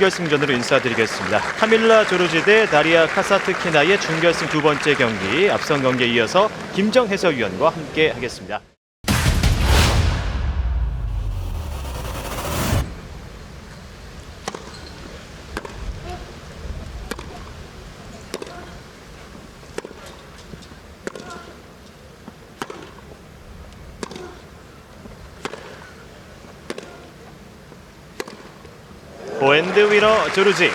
준결승전으로 인사드리겠습니다. 카밀라 조르지 대 다리아 카사트키나의 준결승 두 번째 경기 앞선 경기에 이어서 김정 해설위원과 함께 하겠습니다. 위너 조르지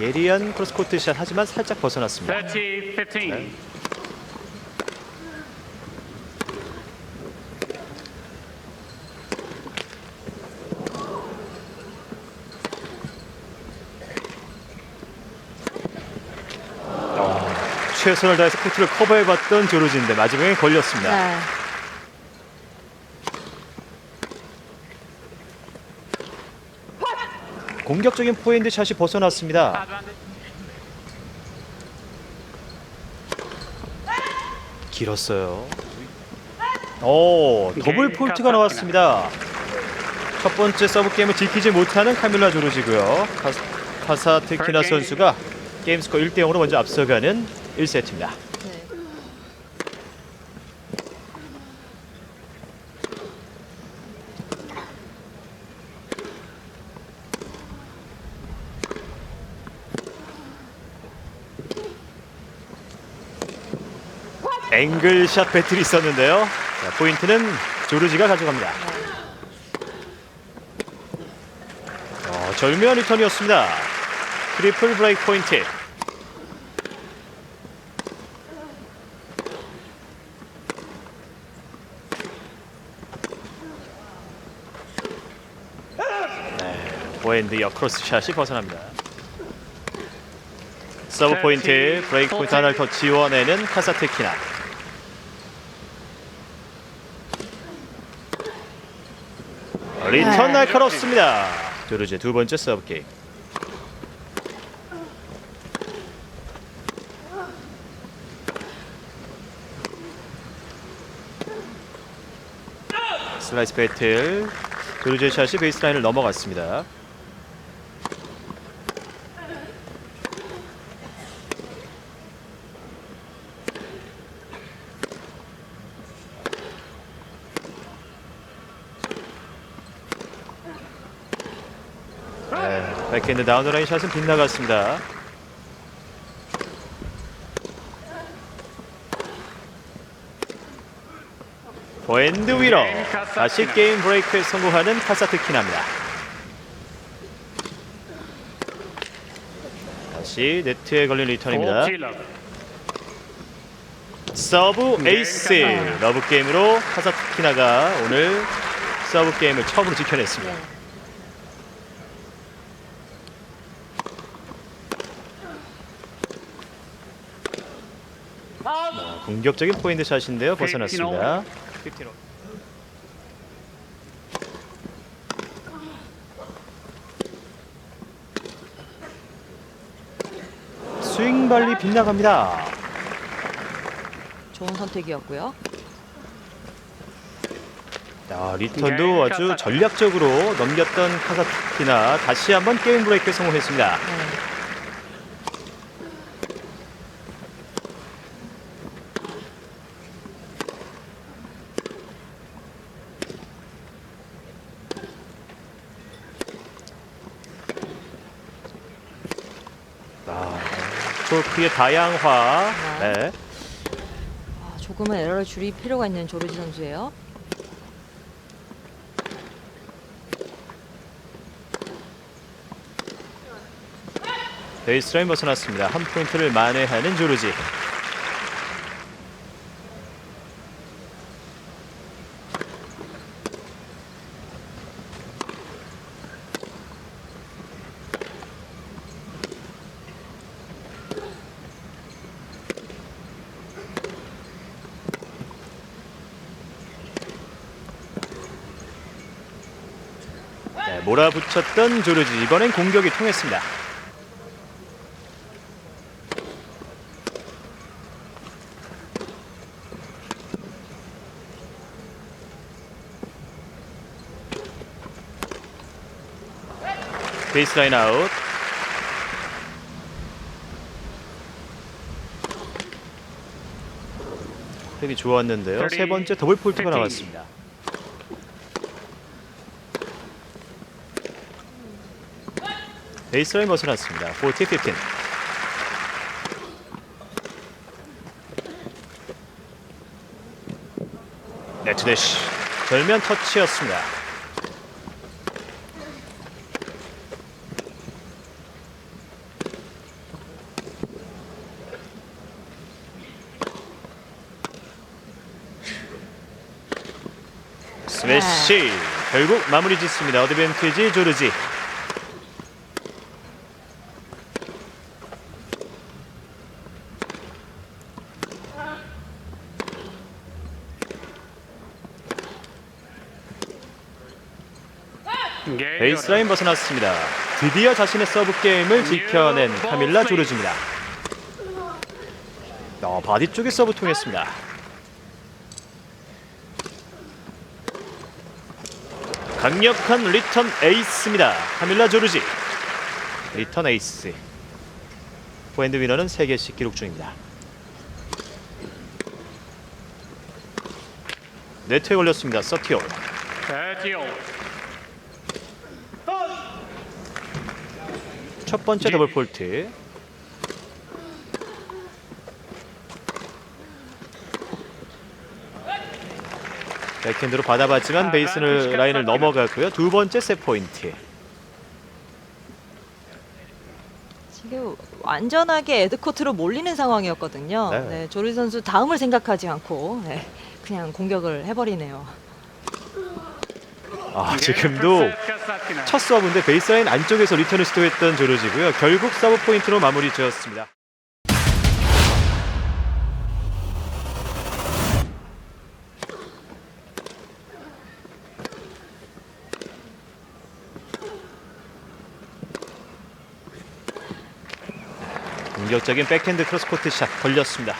예리한 크로스코트 샷 하지만 살짝 벗어났습니다. 30, 15. 최선을 다해서 코트를 커버해봤던 조르지인데 마지막에 걸렸습니다. 네. 공격적인 포핸드 샷이 벗어났습니다. 길었어요. 오, 더블 폴트가 나왔습니다. 첫 번째 서브 게임을 지키지 못하는 카밀라 조르지고요. 카사, 카사테키나 선수가 게임 스코어 1대 0으로 먼저 앞서가는 1세트입니다. 네. 앵글샷 배틀이 있었는데요. 자, 포인트는 조르지가 가져갑니다. 어, 절묘한 리턴이었습니다. 트리플 브레이크 포인트. 네, 보엔드 역크로스 샷이 벗어납니다. 서브 포인트, 브레이크 포인트 하나를 더 지원해는 카사테키나. 리턴 네. 날카롭습니다. 조르제 두 번째 서브 게임. 슬라이스 배틀. 조르제 샷이 베이스라인을 넘어갔습니다. 네, 백핸드 다운라인 샷은 빗나갔습니다. 포엔드 위러 다시 게임 브레이크에 성공하는 카사트키나입니다. 다시 네트에 걸린 리턴입니다. 서브 에이스 러브 게임으로 카사트키나가 오늘 서브 게임을 처음으로 지켜냈습니다. 네. 공격적인 포인트 샷인데요 벗어났습니다. 스윙 발리 빗나갑니다. 좋은 선택이었고요. 자, 리턴도 아주 전략적으로 넘겼던 카사키나 다시 한번 게임 브레이크에 성공했습니다. 네. 아, 토크의 다양화. 네. 아, 조금은 에러를 줄일 필요가 있는 조르지 선수예요. 베이스라인 벗어났습니다. 한 포인트를 만회하는 조르지. 몰아붙였던 조르지 이번엔 공격이 통했습니다. 베이스라인 아웃 탭이 좋았는데요. 세 번째 더블 폴트가 나왔습니다. 베이스라인 벗어났습니다. 40, 15. 네트 대시 절면 터치였습니다. 스매시 결국 마무리 짓습니다. 어드밴티지 조르지. 베이스라인 벗어났습니다. 드디어 자신의 서브 게임을 지켜낸 카밀라 조르지입니다. 어, 바디 쪽에 서브 통했습니다. 강력한 리턴 에이스입니다. 카밀라 조르지. 리턴 에이스. 포핸드 위너는 3개씩 기록 중입니다. 네트에 걸렸습니다. 서티오. 첫 번째 더블 폴트. 백핸드로 받아봤지만 베이스를 라인을 넘어가고요. 두 번째 세 포인트. 지금 완전하게 에드코트로 몰리는 상황이었거든요. 네. 네. 조리 선수 다음을 생각하지 않고 네, 그냥 공격을 해버리네요. 아 지금도 첫 서브인데 베이스라인 안쪽에서 리턴을 시도했던 조르지고요. 결국 서브 포인트로 마무리 지었습니다. 공격적인 백핸드 크로스코트 샷 걸렸습니다.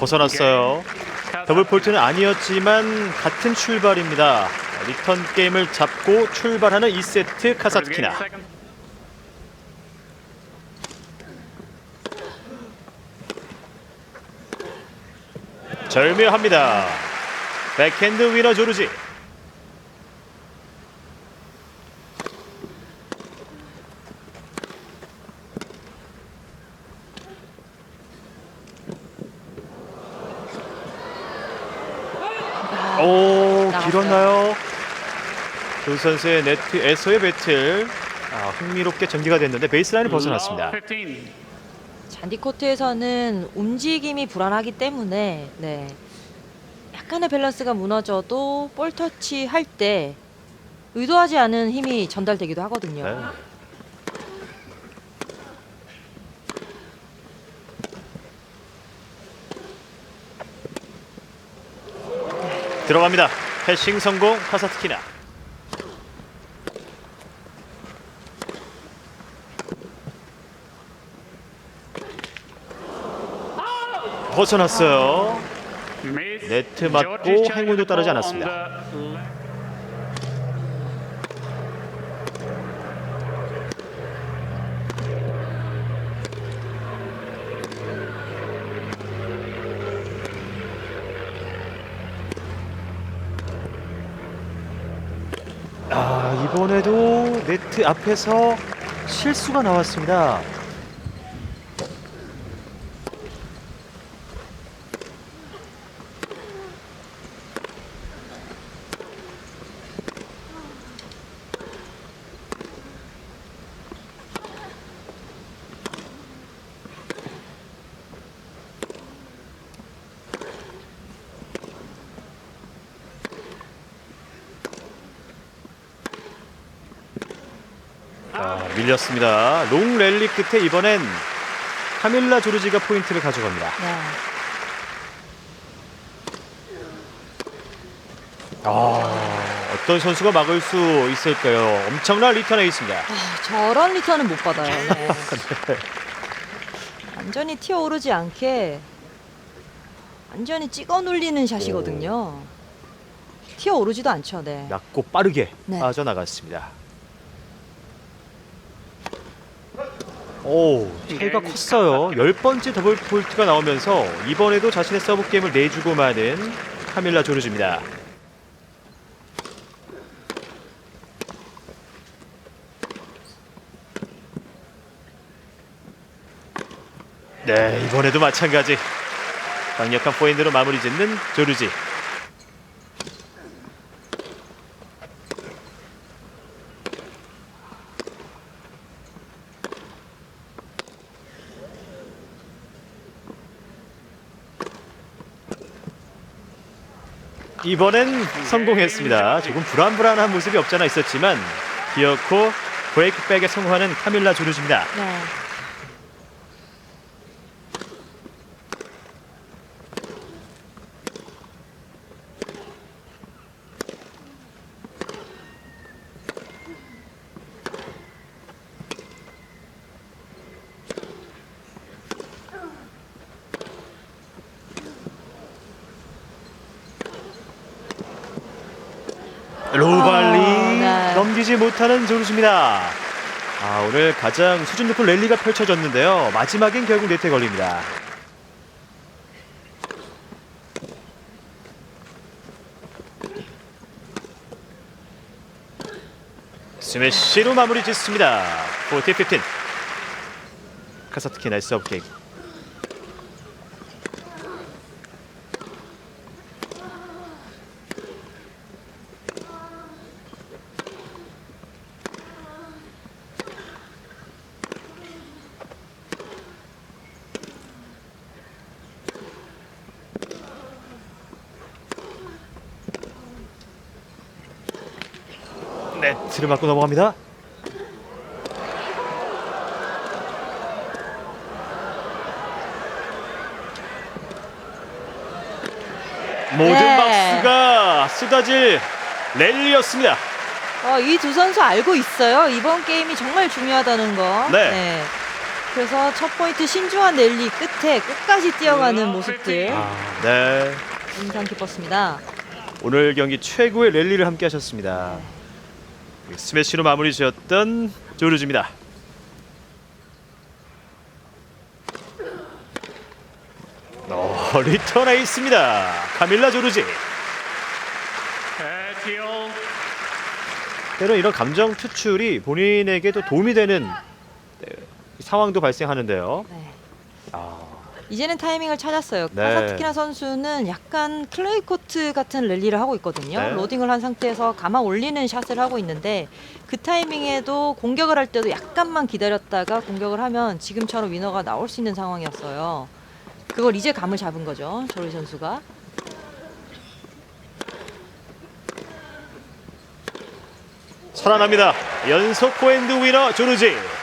벗어났어요. 더블 폴트는 아니었지만 같은 출발입니다. 리턴 게임을 잡고 출발하는 2세트 카사트키나. 절묘합니다. 백핸드 위너 조르지. 아, 오 나왔어요. 길었나요? 두 선수의 네트에서의 배틀 아, 흥미롭게 전개가 됐는데 베이스라인을 벗어났습니다. 잔디 코트에서는 움직임이 불안하기 때문에 네. 약간의 밸런스가 무너져도 볼 터치 할 때 의도하지 않은 힘이 전달되기도 하거든요. 네. 들어갑니다. 패싱 성공 카사트키나. 벗어났어요. 네트 맞고 행운도 따르지 않았습니다. 아 이번에도 네트 앞에서 실수가 나왔습니다. 아, 밀렸습니다. 롱 랠리 끝에 이번엔 카밀라 조르지가 포인트를 가져갑니다. 네. 아, 어떤 선수가 막을 수 있을까요? 엄청난 리턴에 있습니다. 아, 저런 리턴은 못 받아요. 네. 완전히 튀어오르지 않게 완전히 찍어 눌리는 샷이거든요. 튀어 오르지도 않죠. 네. 낮고 빠르게 네. 빠져나갔습니다. 오, 차이가 컸어요. 열 번째 더블 포인트가 나오면서 이번에도 자신의 서브 게임을 내주고 마는 카밀라 조르지입니다. 네, 이번에도 마찬가지. 강력한 포인트로 마무리 짓는 조르지. 이번엔 성공했습니다. 조금 불안불안한 모습이 없잖아 있었지만 기어코 브레이크백에 성공하는 카밀라 조르지입니다. 네. 로발리 아, 네. 넘기지 못하는 조르지입니다. 아, 오늘 가장 수준 높은 랠리가 펼쳐졌는데요. 마지막엔 결국 네트에 걸립니다. 스매시로 마무리 짓습니다. 40-15 카사트키 나이스 서브 게임. 네트를 맞고 넘어갑니다. 모든 네. 박수가 쏟아질 랠리였습니다. 어, 이 두 선수 알고 있어요. 이번 게임이 정말 중요하다는 거. 네. 그래서 첫 포인트 신중한 랠리 끝에 끝까지 뛰어가는 모습들 아, 네. 인상 깊었습니다. 오늘 경기 최고의 랠리를 함께 하셨습니다. 스매시로 마무리 지었던 조르지입니다. 어, 리턴 에이스입니다. 카밀라 조르지. 때로 이런 감정 투출이 본인에게도 도움이 되는 네, 상황도 발생하는데요. 네. 아, 이제는 타이밍을 찾았어요. 네. 카사트키나 선수는 약간 클레이 코트 같은 랠리를 하고 있거든요. 네. 로딩을 한 상태에서 감아 올리는 샷을 하고 있는데 그 타이밍에도 공격을 할 때도 약간만 기다렸다가 공격을 하면 지금처럼 위너가 나올 수 있는 상황이었어요. 그걸 이제 감을 잡은 거죠. 조리 선수가. 살아납니다. 연속 포핸드 위너 조르지.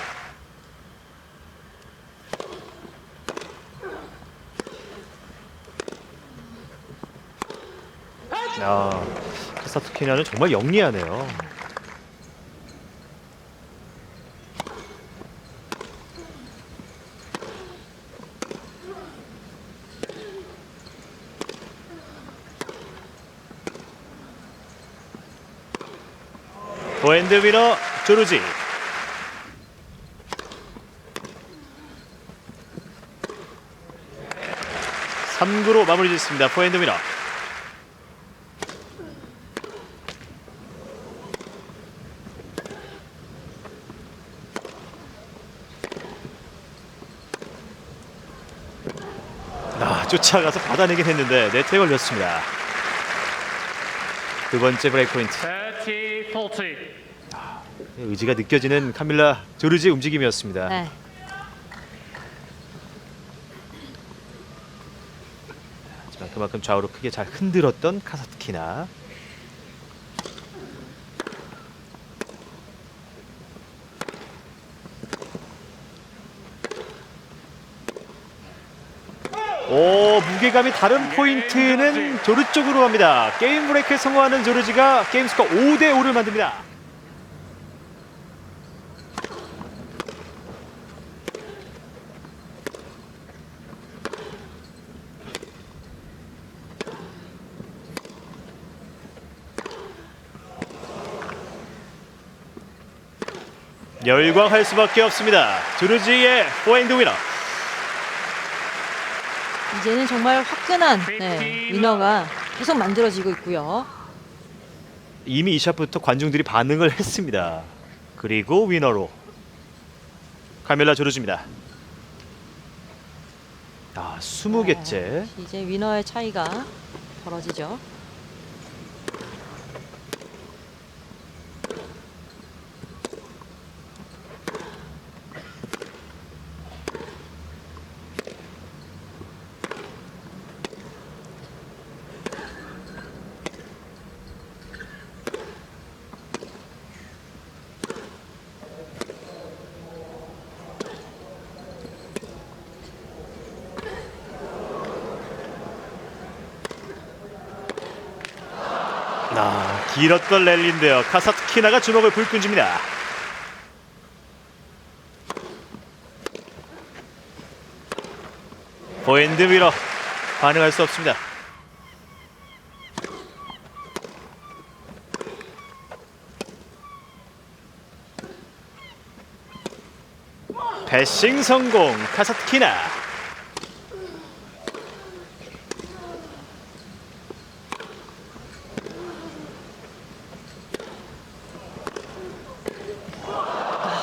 아, 카사투키나는 정말 영리하네요. 포핸드 위너 조르지. 삼구로 마무리 짓습니다. 포핸드 위너. 쫓아가서 받아내긴 했는데 네트에 걸렸습니다. 두 번째 브레이크 포인트. 폴티 의지가 느껴지는 카밀라 조르지의 움직임이었습니다. 네. 하지만 그만큼 좌우로 크게 잘 흔들었던 카사트키나. 오 무게감이 다른 포인트는 조르 쪽으로 갑니다. 게임 브레이크에 성공하는 조르지가 게임 스코어 5대 5를 만듭니다. 열광할 수밖에 없습니다. 조르지의 포핸드 위너. 이제는 정말 화끈한 네, 위너가 계속 만들어지고 있고요. 이미 이 샷부터 관중들이 반응을 했습니다. 그리고 위너로 카멜라 조르지입니다. 아, 20개째. 네, 이제 위너의 차이가 벌어지죠. 아, 길었던 랠리인데요. 카사트키나가 주먹을 불끈 줍니다. 포핸드 위너 반응할 수 없습니다. 패싱 성공 카사트키나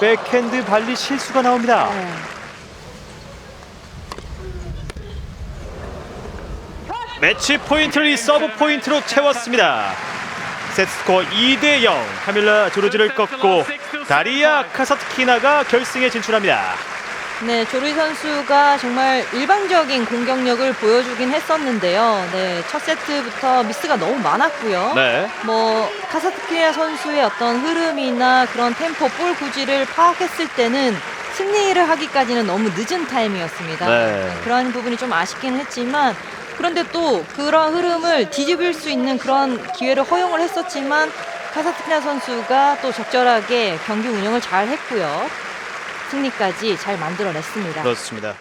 백핸드 발리 실수가 나옵니다. 네. 매치 포인트를 이 서브 포인트로 채웠습니다. 세트스코어 2대 0 카밀라 조르지를 꺾고 다리아 카사트키나가 결승에 진출합니다. 네, 조르이 선수가 정말 일방적인 공격력을 보여주긴 했었는데요. 네, 첫 세트부터 미스가 너무 많았고요. 네. 뭐 카사트키나 선수의 어떤 흐름이나 그런 템포, 볼 구질을 파악했을 때는 승리를 하기까지는 너무 늦은 타임이었습니다. 네. 그런 부분이 좀 아쉽긴 했지만 그런데 또 그런 흐름을 뒤집을 수 있는 그런 기회를 허용을 했었지만 카사트키나 선수가 또 적절하게 경기 운영을 잘 했고요. 승리까지 잘 만들어냈습니다. 그렇습니다.